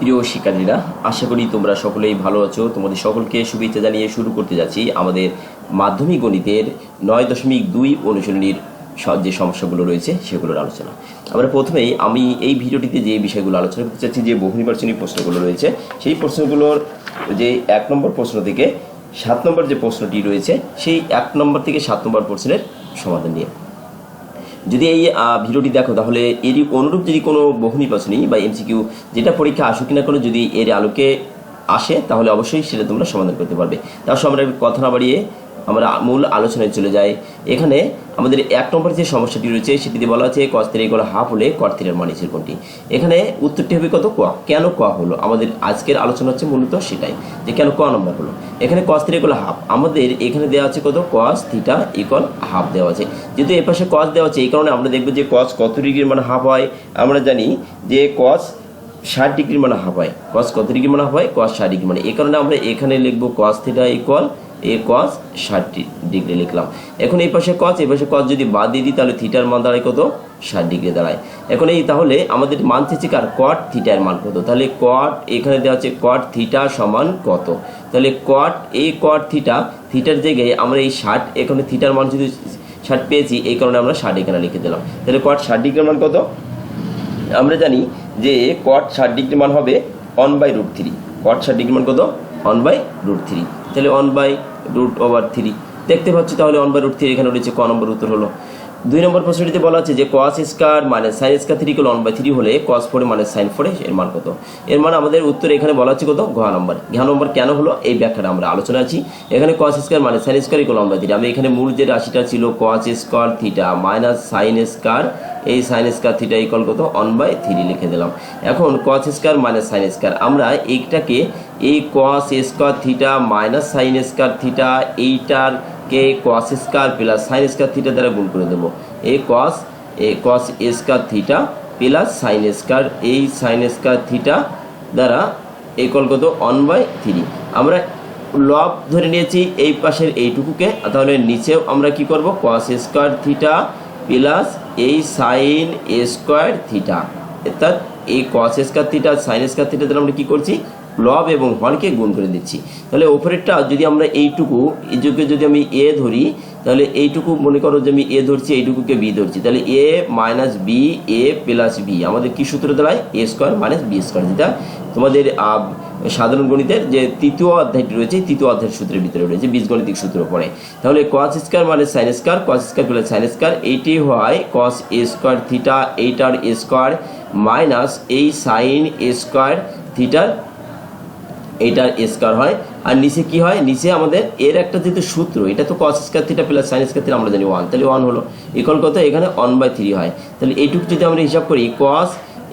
প্রিয় শিক্ষার্থীরা, আশা করি তোমরা সকলেই ভালো আছো। তোমাদের সকলকে শুভেচ্ছা জানিয়ে শুরু করতে যাচ্ছি আমাদের মাধ্যমিক গণিতের নয় দশমিক দুই অনুশীলনীর যে সমস্যাগুলো রয়েছে, সেগুলোর আলোচনা। আমরা প্রথমেই আমি এই ভিডিওটিতে যে বিষয়গুলো আলোচনা করতে চাচ্ছি, যে বহু নির্বাচনী প্রশ্নগুলো রয়েছে, সেই প্রশ্নগুলোর যে এক নম্বর প্রশ্ন থেকে সাত নম্বর যে প্রশ্নটি রয়েছে, সেই এক নম্বর থেকে সাত নম্বর প্রশ্নের সমাধান নিয়ে। যদি এই ভিডিওটি দেখো, তাহলে এরই অনুরূপ যদি কোনো বহু নির্বাচনী বা এমসিকিউ যেটা পরীক্ষা আসুক না কোনো যদি এর আলোকে আসে, তাহলে অবশ্যই সেটা তোমরা সমাধান করতে পারবে। তার সঙ্গে আমরা কথা না বাড়িয়ে আমরা মূল আলোচনায় চলে যাই। এখানে আমাদের এক নম্বর যে সমস্যাটি রয়েছে, সেটিতে বলা আছে কস থ্রি ইকুয়াল হাফ হলে থ্রির মান নিচের কোনটি। এখানে উত্তরটি হবে কত? ক। কেন ক হলো? আমাদের আজকের আলোচনা হচ্ছে মূলত সেটাই, যে কেন ক নম্বর হলো। এখানে কস থ্রি ইকুয়াল হাফ, আমাদের এখানে দেওয়া আছে কত? কস থিটা ইকুয়াল হাফ দেওয়া আছে। যেহেতু এ পাশে কস দেওয়া আছে, এই কারণে আমরা দেখব যে কস কত ডিগ্রির মানে হাফ হয়। আমরা জানি যে কস ষাট ডিগ্রি মানে হাফ হয়। কস কত ডিগ্রি মানে হাফ হয়? কস ষাট ডিগ্রি মানে। এই কারণে আমরা এখানে লিখব কস থিটা ইকুয়াল এ কস ষাট ডিগ্রি লিখলাম। এখন এই পাশে কস এই পাশে কস যদি বাদ দিয়ে দিই, তাহলে থিটার মান দাঁড়ায় কত? ষাট ডিগ্রি দাঁড়ায়। এখন এই তাহলে আমাদের মান চেয়েছে কার? কট থিটার মান কত? তাহলে কট এখানে দেওয়া হচ্ছে কট থিটা সমান কত? তাহলে কট এই কট থিটা থিটার জায়গায় আমরা এই ষাট, এখানে থিটার মান যদি ষাট পেয়েছি, এই কারণে আমরা ষাট এখানে লিখে দিলাম। তাহলে কট ষাট ডিগ্রির মান কত? আমরা জানি যে কট ষাট ডিগ্রি মান হবে one by root three cot ষাট ডিগ্রি মান কত? ওয়ান বাই রুট থ্রি তাহলে one by root over three দেখতে পাচ্ছি তাহলে ওয়ান বাই রুট থ্রি এখানে রয়েছে, ক নম্বর উত্তর হলো। দুই নম্বর প্রশ্নটিতে বলা আছে যে কস স্কোয়ার মানে sine square three equal one by three হলে কস ফোরে মানে সাইন ফোরে এর মান কত? এর মানে আমাদের উত্তর এখানে বলা আছে কত? ঘ নম্বর। ঘ নম্বর কেন হলো? এই ব্যাখ্যাটা আমরা আলোচনা আছি। এখানে কস স্কোয়ার মানে sine square equal one by three আমি এখানে মূল যে রাশিটা ছিল cos square theta minus sine square এই সাইন স্কোয়ার থিটা ইকুয়াল কত? অন বাই থ্রি লিখে দিলাম। এখন cos square minus sine square আমরা এইটাকে এই cos square theta minus sine square theta এইটার কে cos square plus sine square theta দ্বারা গুণ করে দেবো। এ কস এ cos square theta plus sine square এই সাইন স্কোয়ার থিটা দ্বারা ইকুয়াল কত? অন বাই থ্রি আমরা লব ধরে নিয়েছি এই পাশের এইটুকুকে, তাহলে নিচেও আমরা কি করব? কস স্কোয়ার থিটা প্লাস এই সাইন স্কোয়ার থিটা অর্থাৎ এই cos square theta sine square theta দ্বারা আমরা কি করছি? লব এবং হরকে গুণ করে দিচ্ছি। তাহলে ওপরেরটা যদি আমরা এইটুকু, এই যুগে যদি আমি এ ধরি, তাহলে এইটুকু মনে করো যে আমি এ ধরছি, এইটুকুকে বি ধরছি। তাহলে A minus B, A plus B. আমাদের কি সূত্র দাঁড়ায় A square minus B square. যেটা তোমাদের সাধারণ গণিতের যে তৃতীয় অধ্যায়টি রয়েছে তৃতীয় অধ্যায়ের সূত্রের ভিতরে রয়েছে, বীজগণিতিক সূত্র পড়ে। তাহলে কস স্কোয়ার মানে sine square cos square plus sine square এইটি হয় কস এ স্কোয়ার থিটা এইটার স্কোয়ার মাইনাস এই সাইন স্কোয়ার থিটার এইটার স্কোয়ার হয়। আর নিচে কি হয়? নিচে আমাদের এর একটা যেহেতু সূত্র, এটা তো cos square theta plus sine square theta আমরা জানি ওয়ান তাহলে ওয়ান হলো। ইকল কত? এখানে ওয়ান বাই থ্রি হয়। তাহলে এইটুকু যদি আমরা হিসাব করি কস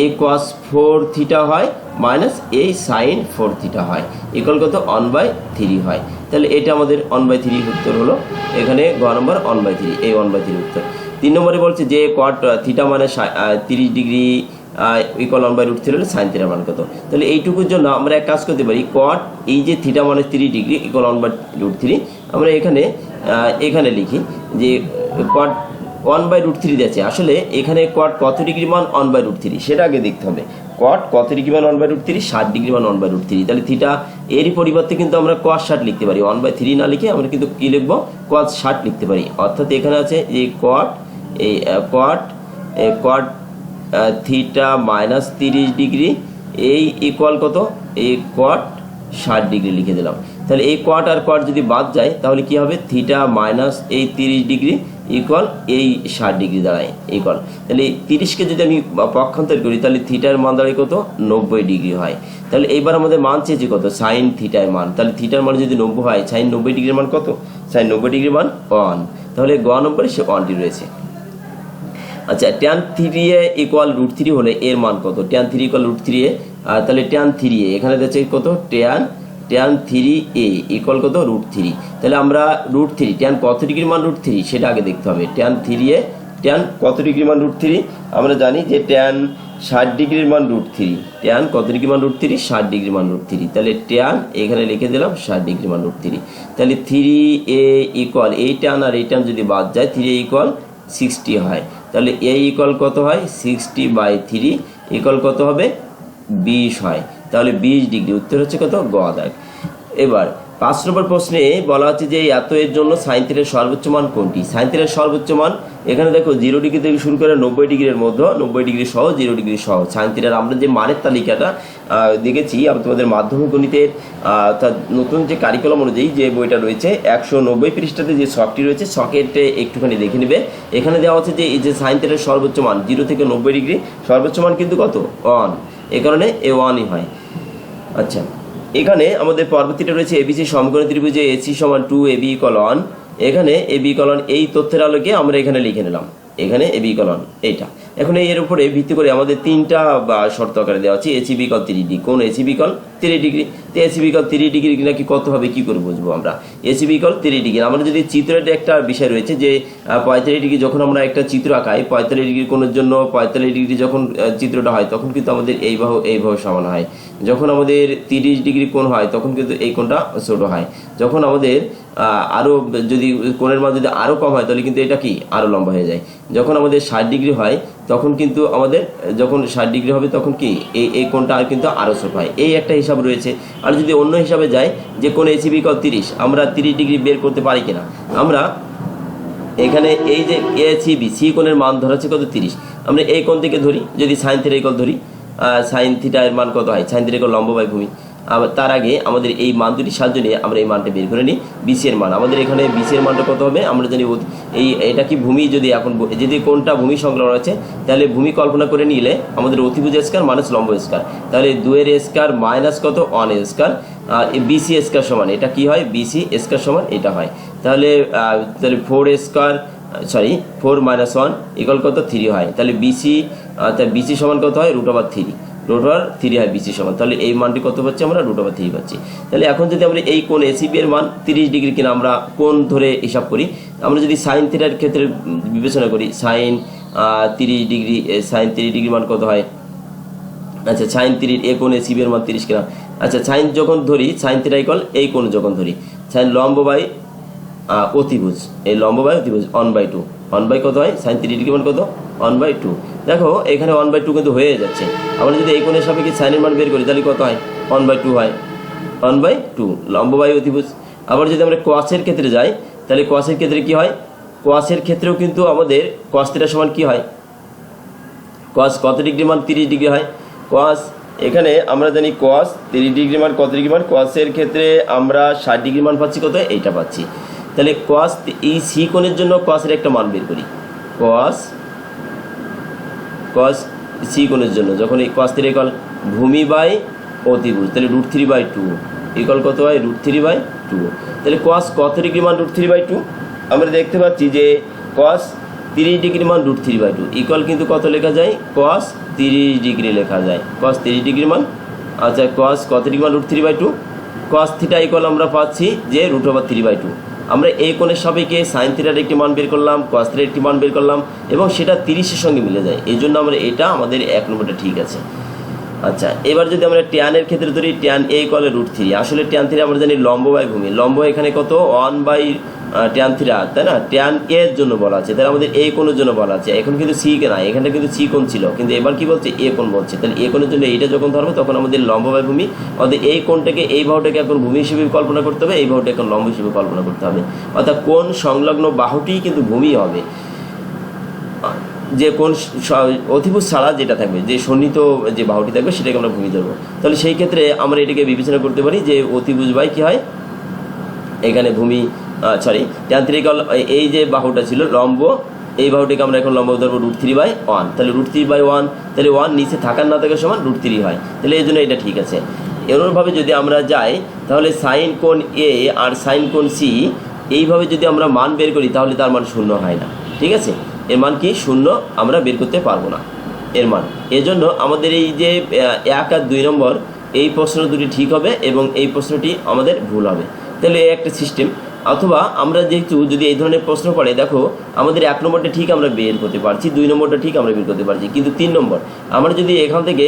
এই কস ফোর থিটা হয় মাইনাস এই সাইন ফোর থিটা হয়। ইকল কত? ওয়ান বাই থ্রি হয়। তাহলে এটা আমাদের ওয়ান বাই থ্রি উত্তর হলো। এখানে গ নম্বর ওয়ান বাই থ্রি এই ওয়ান বাই থ্রি উত্তর। তিন নম্বরে বলছে যে কট থিটা মানে তিরিশ degree equal one by root three হলে সাইন থিটার মান কত? তাহলে এইটুকুর জন্য আমরা এক কাজ করতে পারি কট এই যে থিটা মানে three degree equal one by root three আমরা এখানে এখানে লিখি যে cot one by root three দিয়েছে। আসলে এখানে কট কত ডিগ্রি মান? ওয়ান বাই রুট থ্রি সেটা আগে দেখতে হবে। কট কত ডিগ্রি মান? ওয়ান বাই রুট থ্রি ষাট ডিগ্রি মান ওয়ান বাই রুট থ্রি তাহলে থিটা এরই পরিবর্তে কিন্তু আমরা কস ষাট লিখতে পারি। ওয়ান বাই থ্রি না লিখে আমরা কিন্তু কী লিখব? কস ষাট লিখতে পারি। অর্থাৎ এখানে আছে এই কট এই কট কট থিটা মাইনাস তিরিশ ডিগ্রি, এই ইকুয়াল কত? এই কট ষাট ডিগ্রি লিখে দিলাম। তাহলে এই কট আর কট যদি বাদ যায়, তাহলে কি হবে? থিটা মাইনাস এই তিরিশ ডিগ্রি ইকুয়াল এই ষাট ডিগ্রি দাঁড়ায় ইকুয়াল তাহলে তিরিশকে যদি আমি পক্ষান্তর করি, তাহলে থিটার মান দাঁড়ায় কত? নব্বই ডিগ্রি হয়। তাহলে এইবার আমাদের মান চেয়েছে কত? সাইন থিটার মান। তাহলে থিটার মান যদি নব্বই হয় সাইন নব্বই ডিগ্রির মান কত? সাইন নব্বই ডিগ্রির মান ওয়ান তাহলে গ নম্বরে সে ওয়ানটি রয়েছে। আচ্ছা tan three A equal root three হলে এর মান কত? Tan three equal root three A তাহলে ট্যান থ্রি এ, এখানে দেখছে কত? Tan tan three A equal কত? রুট থ্রি তাহলে আমরা রুট থ্রি ট্যান কত ডিগ্রির মান রুট থ্রি সেটা আগে দেখতে হবে। ট্যান থ্রি এ ট্যান কত ডিগ্রি মান রুট থ্রি আমরা জানি যে ট্যান ষাট ডিগ্রির মান রুট থ্রি ট্যান কত ডিগ্রি মান রুট থ্রি ষাট ডিগ্রি মান রুট থ্রি তাহলে ট্যান এখানে লিখে দিলাম ষাট ডিগ্রি মান রুট থ্রি তাহলে থ্রি এ ইকুয়াল এই ট্যান আর এই ট্যান যদি বাদ যায় থ্রি এ ইকুয়াল সিক্সটি হয়। তাহলে এ ইকল কত হয়? সিক্সটি বাই থ্রি ইকল কত হবে? বিশ হয়। তাহলে বিশ ডিগ্রি। উত্তর হচ্ছে কত? গ এবার পাঁচ নম্বর প্রশ্নে বলা হচ্ছে যে এত এর জন্য সাইন সর্বোচ্চ মান কোনটি? সাইন সর্বোচ্চ মান, এখানে দেখো জিরো ডিগ্রি থেকে শুরু করে নব্বই ডিগ্রির মধ্যে, নব্বই ডিগ্রি সহ, জিরো ডিগ্রি সহ। সাইন আমরা যে মানের তালিকাটা দেখেছি আমরা তোমাদের মাধ্যমিক গণিতের অর্থাৎ নতুন যে কারিকুলাম অনুযায়ী যে বইটা রয়েছে, একশো নব্বই পৃষ্ঠাতে যে শখটি রয়েছে শকেটে একটুখানি দেখে নেবে। এখানে দেওয়া হচ্ছে যে, এই যে সাইন সর্বোচ্চ মান, জিরো থেকে নব্বই ডিগ্রি, সর্বোচ্চ মান কিন্তু কত? ওয়ান। এই কারণে এ ওয়ানই হয়। আচ্ছা। এখানে আমাদের পরবর্তীটা রয়েছে এবিসি সমকোণী ত্রিভুজে এসি সমান টু এবি কলন এখানে এবি কলন এই তথ্যের আলোকে আমরা এখানে লিখে নিলাম। এখানে এবি কলন এইটা। এখন এর উপরে ভিত্তি করে আমাদের তিনটা শর্ত আকারে দেওয়া আছে এসি বিকল থ্রি ডি কোন এসি বিকল তিরিশ ডিগ্রি, তো এসি বিকল তিরিশ ডিগ্রি নাকি কত হবে, কি করে বুঝব আমরা? এসি বিকল তিরিশ ডিগ্রি। আমরা যদি চিত্রের একটা বিষয় রয়েছে যে পঁয়তাল্লিশ ডিগ্রি যখন আমরা একটা চিত্র আঁকাই, পঁয়তাল্লিশ ডিগ্রি কোণের জন্য পঁয়তাল্লিশ ডিগ্রি যখন চিত্রটা হয়, তখন কিন্তু আমাদের এই বাহু এই বাহু সমান হয়। যখন আমাদের তিরিশ ডিগ্রি কোণ হয়, তখন কিন্তু এই কোণটা ছোট হয়। যখন আমাদের আরও যদি কোণের মান যদি আরও কম হয়, তাহলে কিন্তু এটা কি? আরও লম্বা হয়ে যায়। যখন আমাদের ষাট ডিগ্রি হয়, তখন কিন্তু আমাদের, যখন ষাট ডিগ্রি হবে, তখন কি? এই এই কোণটা আর কিন্তু আরও ছোট হয়। এই একটা হিসাব রয়েছে। আর যদি অন্য হিসাবে যায় যে কোন এসিবি কল তিরিশ, আমরা তিরিশ ডিগ্রি বের করতে পারি কিনা? আমরা এখানে এই যে এ সি বি সি কোণের মান ধরা হচ্ছে কত? তিরিশ। আমরা এই কোণ থেকে ধরি, যদি সাইন থিটা ইকল ধরি সাইন থিটা এর মান কত হয়? সাইন থিটা ইকল লম্ব বাই ভূমি। তার আগে আমাদের এই মান দুটির সাহায্য নিয়ে আমরা এই মানটা বের করে নিই বিসি এর মান। আমাদের এখানে বিসি এর মানটা কত হবে? আমরা জানি এই এটা কি ভূমি? যদি এখন যদি কোনটা ভূমি সংলগ্ন আছে, তাহলে ভূমি কল্পনা করে নিলে আমাদের অতিভুজ স্কার মাইনাস লম্ব স্কার তাহলে দুয়ের স্কার মাইনাস কত? অন স্কার বিসি স্কার সমান, এটা কি হয়? বিসি স্কার সমান, এটা হয়। তাহলে তাহলে four square sorry four minus one equal কত? থ্রি হয়। তাহলে বিসি তাহলে বিসি সমান কত হয়? Root over three root over three হয় বিসি সমান। তাহলে এই মানটি কত পাচ্ছি আমরা? রুট ওভার থ্রি পাচ্ছি। তাহলে এখন যদি আমরা এই কোন এসিবি এর মান তিরিশ ডিগ্রি কিনা আমরা কোন ধরে হিসাব করি, আমরা যদি সাইন থিটার ক্ষেত্রে বিবেচনা করি সাইন তিরিশ ডিগ্রি সাইন তিরিশ ডিগ্রি মান কত হয়? আচ্ছা সাইন তিরিশ, এ কোণে সিবির মান তিরিশ কিনা? আচ্ছা সাইন যখন ধরি সাইন থিটা ইকল এই কোণ যখন ধরি সাইন লম্ব বাই অতিভুজ। এই লম্ব বাই অতিভুজ one by two one by কত হয়? সাইন থ্রি ডিগ্রি মান কত? অন বাই টু দেখো, এখানে ওয়ান বাই টু কিন্তু হয়ে যাচ্ছে। আমরা যদি এই কোণের সাপেক্ষে সাইনের মান বের করি, তাহলে কত হয়? ওয়ান বাই টু হয়। ওয়ান বাই টু লম্ব বাই অতিভুজ। আবার যদি আমরা কোয়াসের ক্ষেত্রে যাই, তাহলে কোয়াসের ক্ষেত্রে কি হয়? কোয়াসের ক্ষেত্রেও কিন্তু আমাদের কোয়াস সমান কি হয়? কস কত ডিগ্রি মান? তিরিশ ডিগ্রি হয়। কস এখানে আমরা জানি কস তিরিশ ডিগ্রি মান, কত ডিগ্রি মান? কসের ক্ষেত্রে আমরা ষাট ডিগ্রি মান পাচ্ছি, কত? এইটা পাচ্ছি। তাহলে কস এই সি কোণের জন্য কসের একটা মান বের করি। কস কস সি কোণের জন্য। যখন এই কস থ্রি কল ভূমি বাই অতিভুজ তাহলে root three by two equal কত হয়? রুট থ্রি বাই টু তাহলে কস কত ডিগ্রি মান রুট থ্রি বাই টু আমরা দেখতে পাচ্ছি যে কস তিরিশ ডিগ্রি মান root three by two equal কিন্তু কত লেখা যায়? কস তিরিশ ডিগ্রি লেখা যায়। কস তিরিশ ডিগ্রি মান আচ্ছা কস কত ডিগ্রি মান root three by two cos theta equal আমরা পাচ্ছি যে root over three by two আমরা এই কোণের সাপেক্ষে সাইন থিটার একটি মান বের করলাম কস থিটার একটি মান বের করলাম এবং সেটা তিরিশের সঙ্গে মিলে যায়। এই জন্য আমরা এটা আমাদের এক নম্বরটা ঠিক আছে। আচ্ছা এবার যদি আমরা ট্যানের ক্ষেত্রে ধরি ট্যান এ কলে রুট থ্রি আসলে ট্যান থ্রি আমরা জানি লম্ব বাই ভূমি। লম্ব এখানে কত? ওয়ান বাই ট্যান থ্রি, তাই না? ট্যান এর জন্য বলা আছে। তাহলে আমাদের এ কোণের জন্য বলা আছে। এখন কিন্তু সি কে না এখানটা কিন্তু সি কোণ ছিল। কিন্তু এবার কি বলছে? এ কোণ বলছে। তাহলে এ কোণের জন্য এইটা যখন ধরবো, তখন আমাদের লম্ব বাই ভূমি অর্থাৎ এই কোণটাকে, এই বাহুটাকে এখন ভূমি হিসেবে কল্পনা করতে হবে, এই বাহুটাকে এখন লম্ব হিসেবে কল্পনা করতে হবে। অর্থাৎ কোন সংলগ্ন বাহুটি কিন্তু ভূমি হবে। যে কোন অধিভুজ ছাড়া যেটা থাকবে, যে সন্নিহিত যে বাহুটি থাকবে, সেটাকে আমরা ভূমি ধরবো। তাহলে সেই ক্ষেত্রে আমরা এটাকে বিবেচনা করতে পারি যে অতিভুজ বাই কী হয়? এখানে ভূমি সরি যান্ত্রিকল, এই যে বাহুটা ছিল, লম্ব, এই বাহুটিকে আমরা এখন লম্ব ধরবো রুট থ্রি বাই ওয়ান তাহলে রুট থ্রি বাই ওয়ান তাহলে ওয়ান নিচে থাকার না থাকার সমান রুট থ্রি হয়। তাহলে এই জন্য এটা ঠিক আছে। এরকমভাবে যদি আমরা যাই, তাহলে সাইন কোণ এ আর সাইন কোণ সি এইভাবে যদি আমরা মান বের করি, তাহলে তার মান শূন্য হয় না। ঠিক আছে? এর মান কি? শূন্য, আমরা বের করতে পারব না। এর মান। এজন্য আমাদের এই যে এক আর দুই নম্বর, এই প্রশ্ন দুটি ঠিক হবে এবং এই প্রশ্নটি আমাদের ভুল হবে। তাহলে একটা সিস্টেম অথবা আমরা যেহেতু যদি এই ধরনের প্রশ্ন পড়ে দেখো, আমাদের এক নম্বরটা ঠিক আমরা বের করতে পারছি, দুই নম্বরটা ঠিক আমরা বের করতে পারছি, কিন্তু তিন নম্বর, আমরা যদি এখান থেকে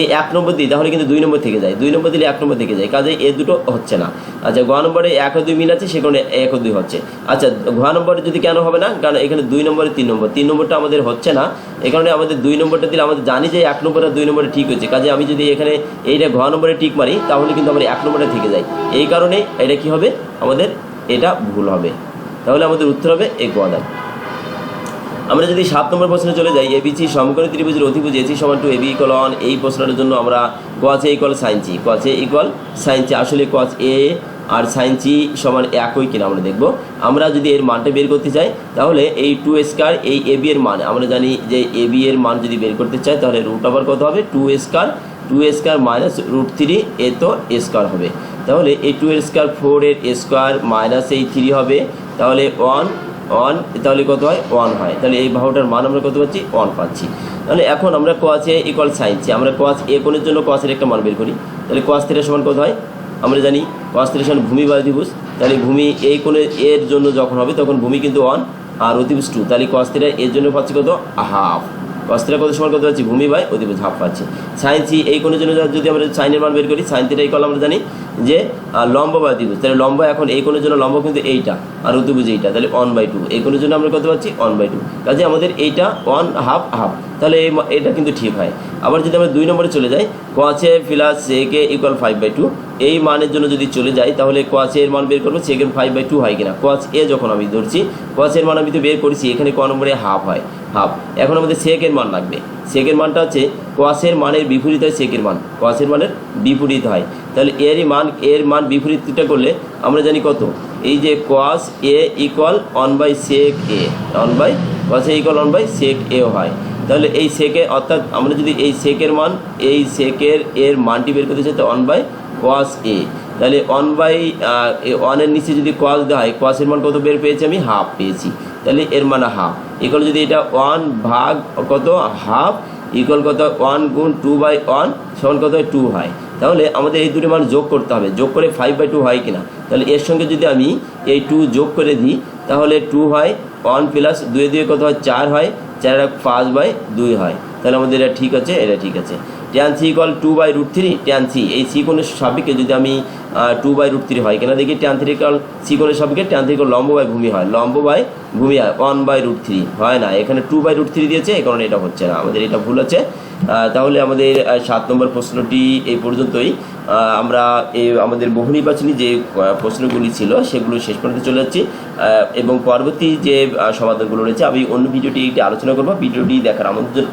এই এক নম্বর দিই, তাহলে কিন্তু দুই নম্বর থেকে যায়, দুই নম্বর দিলে এক নম্বর থেকে যায়, কাজে এ দুটো হচ্ছে না। আচ্ছা ঘ নম্বরে এক দুই মিল আছে সেখানে এক দুই হচ্ছে। আচ্ছা ঘ নম্বরে যদি কেন হবে না, কারণ এখানে দুই নম্বরে তিন নম্বর, তিন নম্বরটা আমাদের হচ্ছে না এই কারণে আমাদের দুই নম্বরটা দিলে আমাদের জানি যে এক নম্বর আর দুই নম্বরে ঠিক হচ্ছে কাজে আমি যদি এখানে এইটা ঘ নম্বরে ঠিক মারি, তাহলে কিন্তু আমার এক নম্বরে থেকে যায়। এই কারণে এটা কি হবে? আমাদের এটা ভুল হবে। তাহলে আমাদের উত্তর হবে এ গোয়াদান আমরা যদি সাত নম্বর প্রশ্নে চলে যাই এবিসি সমকোণী ত্রিভুজের অধিভুজ এসি সমান টু এবি ইকল অন এই প্রশ্নটার জন্য আমরা cos A equal sine C cos A equal sine C আসলে কোয়াচ এ আর সাইন চি সমান একই কিনা আমরা দেখব। আমরা যদি এর মানটা বের করতে চাই, তাহলে এই টু স্কোয়ার এই এবি এর মান, আমরা জানি যে এবি এর মান যদি বের করতে চাই, তাহলে রুট আবার কত হবে? Two square two square minus root three এ তো স্কোয়ার হবে। তাহলে এই টু এর স্কোয়ার ফোর এর স্কোয়ার মাইনাস এই থ্রি হবে, তাহলে ওয়ান ওয়ান তাহলে কত হয়? ওয়ান হয়। তাহলে এই বাহুটার মান আমরা কত পাচ্ছি? ওয়ান পাচ্ছি। তাহলে এখন আমরা কোয়াচ এ ইকুয়াল সাইন্সি আমরা কোয়াচ এ কোণের জন্য কোয়াচের একটা মান বের করি। তাহলে কোয়াচ থ্রিটা সমান কত হয়? আমরা জানি কোয়াচ থ্রিটা সমান ভূমি বা অধিভুজ। তাহলে ভূমি এই কোণের এর জন্য যখন হবে, তখন ভূমি কিন্তু ওয়ান আর অধিভুজ টু তাহলে কোয়াচ থ্রিটা এর জন্য পাচ্ছি কত? হাফ কস্তিরা কত সময় কত পাচ্ছি ভূমি বাই অধিপতি হাফ পাচ্ছি। সাইন সি, এই কোণের জন্য যদি আমরা সাইনের মান বের করি, সাইন থিটা এই কল আমরা জানি যে লম্ব বা অধিভুজ তাহলে লম্ব এখন এই কোণের জন্য লম্ব কিন্তু এইটা, আর অধিভুজ এইটা। তাহলে ওয়ান বাই টু এই কোণের জন্য আমরা কত পাচ্ছি? ওয়ান বাই টু কাজে আমাদের এইটা ওয়ান হাফ হাফ তাহলে এই এটা কিন্তু ঠিক হয়। আবার যদি আমরা দুই নম্বরে চলে যাই কোয়াচে প্লাস সেকে ইকুয়াল ফাইভ বাই টু এই মানের জন্য যদি চলে যাই, তাহলে কোয়াচ এর মান বের করব সেকেন্ড ফাইভ বাই টু হয় কিনা? কোয়াচ এ যখন আমি ধরছি কোয়াচ এর মান আমি তো বের করেছি, এখানে ক নম্বরে হাফ হয়। হাফ এখন আমাদের সেকের মান লাগবে। সেকের মানটা হচ্ছে কোয়াসের মানের বিপরীত হয় সেকের মান। কোয়াসের মানের বিপরীত হয়। তাহলে এরই মান, এর মান বিপরীতটা করলে আমরা জানি কত? এই যে cos A equal one by sec A one by cos A equal one by sec এও হয়। তাহলে এই সেকে অর্থাৎ আমরা যদি এই সেকের মান, এই সেকের এর মানটি বের করতে চাই তো অন বাই কোয়াস এ তাহলে অন বাই ওয়ানের নিচে যদি কোয়াস দেওয়া হয় কোয়াসের মান কত বের পেয়েছি আমি? হাফ পেয়েছি। তাহলে এর মানে হাফ ইকুয়াল যদি এটা ওয়ান ভাগ কত? হাফ ইকুয়াল কত? ওয়ান গুণ টু বাই ওয়ান সমান কত? টু হয়। তাহলে আমাদের এই দুটি মান যোগ করতে হবে। যোগ করে ফাইভ বাই টু হয় কিনা? তাহলে এর সঙ্গে যদি আমি এই টু যোগ করে দিই, তাহলে টু হয় ওয়ান প্লাস দুয়ে দুয়ে কত হয়? চার হয়। চার পাঁচ বাই দুই হয়। তাহলে আমাদের এটা ঠিক আছে, এটা ঠিক আছে। Tan C equal two by root three tan C এই সি কোণের সাপেক্ষে যদি আমি টু বাই রুট থ্রি হয়। কেন দেখি ট্যান থ্রি ইকল সি কোণের সাপেক্ষে ট্যান থ্রি ইকল লম্ব বাই ভূমি হয়। লম্ব বাই ভূমি হয়। ওয়ান বাই রুট থ্রি হয় না। এখানে টু বাই রুট থ্রি দিয়েছে, এই কারণে এটা হচ্ছে না। আমাদের এটা ভুল আছে। তাহলে আমাদের সাত নম্বর প্রশ্নটি এই পর্যন্তই। আমরা এই আমাদের বহু নির্বাচনী যে প্রশ্নগুলি ছিল, সেগুলো শেষ পর্যন্ত চলে যাচ্ছি। এবং পরবর্তী যে সমাধানগুলো রয়েছে, আমি অন্য ভিডিওটি একটি আলোচনা করব। ভিডিওটি দেখার আমাদের